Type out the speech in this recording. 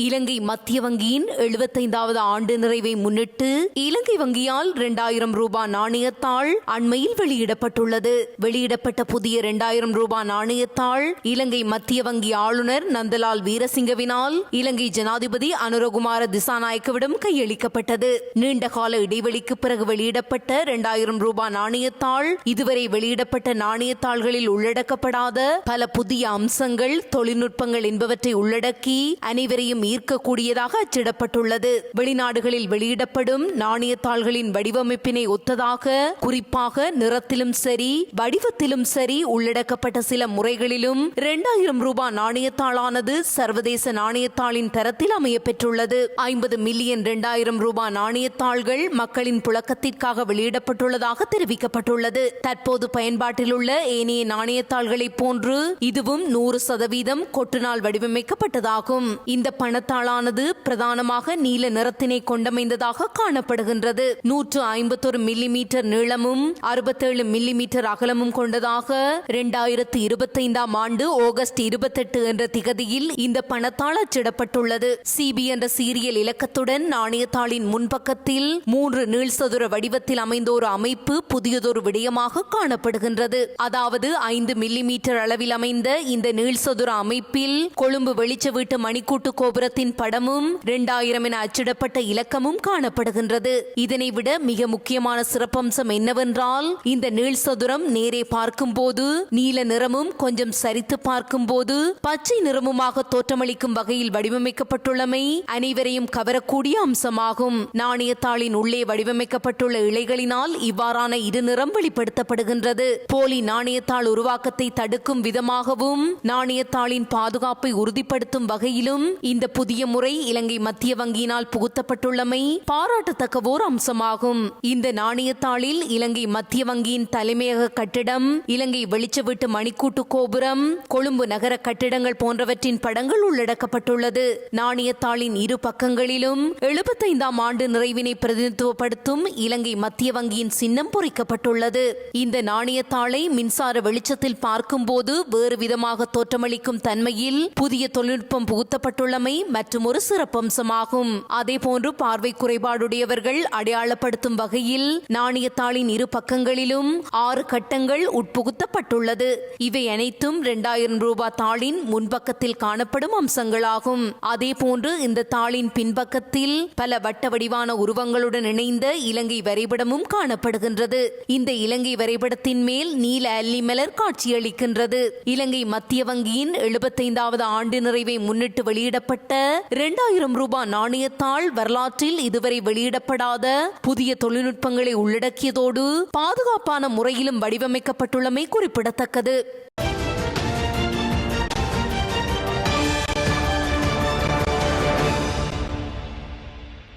இலங்கை மத்திய வங்கியின் எழுபத்தைந்தாவது ஆண்டு நிறைவை முன்னிட்டு இலங்கை வங்கியால் இரண்டாயிரம் ரூபாய் நாணயத்தாள் அண்மையில் வெளியிடப்பட்டுள்ளது. வெளியிடப்பட்ட புதிய இரண்டாயிரம் ரூபாய் நாணயத்தாள் இலங்கை மத்திய வங்கி ஆளுநர் நந்தலால் வீரசிங்கவினால் இலங்கை ஜனாதிபதி அனுரகுமார திசாநாயக்கவிடம் கையளிக்கப்பட்டது. நீண்டகால இடைவெளிக்கு பிறகு வெளியிடப்பட்ட இரண்டாயிரம் ரூபாய் நாணயத்தாள் இதுவரை வெளியிடப்பட்ட நாணயத்தாள்களில் உள்ளடக்கப்படாத பல புதிய அம்சங்கள் தொழில்நுட்பங்கள் என்பவற்றை உள்ளடக்கி அனைவரையும் ஈர்க்கக்கூடியதாக அச்சிடப்பட்டுள்ளது. வெளிநாடுகளில் வெளியிடப்படும் நாணயத்தாள்களின் வடிவமைப்பினை ஒத்ததாக குறிப்பாக நிறத்திலும் சரி வடிவத்திலும் சரி உள்ளடக்கப்பட்ட சில முறைகளிலும் இரண்டாயிரம் ரூபாய் நாணயத்தாளானது சர்வதேச நாணயத்தாளின் தரத்தில் அமைய பெற்றுள்ளது ஐம்பது மில்லியன் இரண்டாயிரம் ரூபாய் நாணயத்தாள்கள் மக்களின் புழக்கத்திற்காக வெளியிடப்பட்டுள்ளதாக தெரிவிக்கப்பட்டுள்ளது. தற்போது பயன்பாட்டில் உள்ள ஏனைய நாணயத்தாள்களைப் போன்று இதுவும் நூறு சதவீதம் கொட்டுநாள் வடிவமைக்கப்பட்டதாகும். இந்த பணத்தாளானது பிரதானமாக நீல நிறத்தினை கொண்டமைந்ததாக காணப்படுகின்றது. நூற்று ஐம்பத்தொரு மில்லி மீட்டர் நீளமும் அறுபத்தேழு மில்லி மீட்டர் அகலமும் கொண்டதாக இரண்டாயிரத்து இருபத்தைந்தாம் ஆண்டு ஆகஸ்ட் இருபத்தெட்டு என்ற திகதியில் இந்த பணத்தாள் அச்சிடப்பட்டுள்ளது. சிபி என்ற சீரியல் இலக்கத்துடன் நாணயத்தாளின் முன்பக்கத்தில் மூன்று நீள்சதுர வடிவத்தில் அமைந்த ஒரு அமைப்பு புதியதொரு விடயமாக காணப்படுகின்றது. அதாவது ஐந்து மில்லி மீட்டர் அளவில் அமைந்த இந்த நீள்சதுர அமைப்பில் கொழும்பு வெளிச்ச வீட்டு மணிக்கூட்டு கோபுரம் கோபுரத்தின் படமும் இரண்டாயிரம் என அச்சிடப்பட்ட இலக்கமும் காணப்படுகின்றது. இதனை விட மிக முக்கியமான சிறப்பம்சம் என்னவென்றால் இந்த நீள்சதுரம் நேரே பார்க்கும்போது நீல நிறமும் கொஞ்சம் சரித்து பார்க்கும்போது பச்சை நிறமுமாக தோற்றமளிக்கும் வகையில் வடிவமைக்கப்பட்டுள்ளமை அனைவரையும் கவரக்கூடிய அம்சமாகும். நாணயத்தாளின் உள்ளே வடிவமைக்கப்பட்டுள்ள இழைகளினால் இவ்வாறான இரு நிறம் வெளிப்படுத்தப்படுகின்றது. போலி நாணயத்தாள் உருவாக்கத்தை தடுக்கும் விதமாகவும் நாணயத்தாளின் பாதுகாப்பை உறுதிப்படுத்தும் வகையிலும் இந்த புதிய முறை இலங்கை மத்திய வங்கியினால் புகுத்தப்பட்டுள்ளமை பாராட்டத்தக்க ஓர் அம்சமாகும். இந்த நாணயத்தாளில் இலங்கை மத்திய வங்கியின் தலைமையக கட்டிடம் இலங்கை வெளிச்ச வீட்டு மணிக்கூட்டு கோபுரம் கொழும்பு நகர கட்டிடங்கள் போன்றவற்றின் படங்கள் உள்ளடக்கப்பட்டுள்ளது. நாணயத்தாளின் இரு பக்கங்களிலும் எழுபத்தைந்தாம் ஆண்டு நிறைவினை பிரதிநிதித்துவப்படுத்தும் இலங்கை மத்திய வங்கியின் சின்னம் பொறிக்கப்பட்டுள்ளது. இந்த நாணயத்தாளை மின்சார வெளிச்சத்தில் பார்க்கும்போது வேறு விதமாக தோற்றமளிக்கும் தன்மையில் புதிய தொழில்நுட்பம் புகுத்தப்பட்டுள்ளமை மற்றும் ஒரு சிறப்பம்சமாகும். அதேபோன்று பார்வை குறைபாடுடையவர்கள் அடையாளப்படுத்தும் வகையில் நாணயத்தாளின் இரு பக்கங்களிலும் ஆறு கட்டங்கள் உட்புகுத்தப்பட்டுள்ளது. இவை அனைத்தும் இரண்டாயிரம் ரூபாய் தாளின் முன்பக்கத்தில் காணப்படும் அம்சங்களாகும். அதேபோன்று இந்த தாளின் பின்பக்கத்தில் பல வட்ட வடிவான உருவங்களுடன் இணைந்த இலங்கை வரைபடமும் காணப்படுகின்றது. இந்த இலங்கை வரைபடத்தின் மேல் நீல அல்லி மலர் காட்சியளிக்கின்றது. இலங்கை மத்திய வங்கியின் எழுபத்தைந்தாவது ஆண்டு நிறைவை முன்னிட்டு வெளியிடப்பட்ட இரண்டாயிரம் ரூபாய் நாணயத்தாள் வரலாற்றில் இதுவரை வெளியிடப்படாத புதிய தொழில்நுட்பங்களை உள்ளடக்கியதோடு பாதுகாப்பான முறையிலும் வடிவமைக்கப்பட்டுள்ளமை குறிப்பிடத்தக்கது.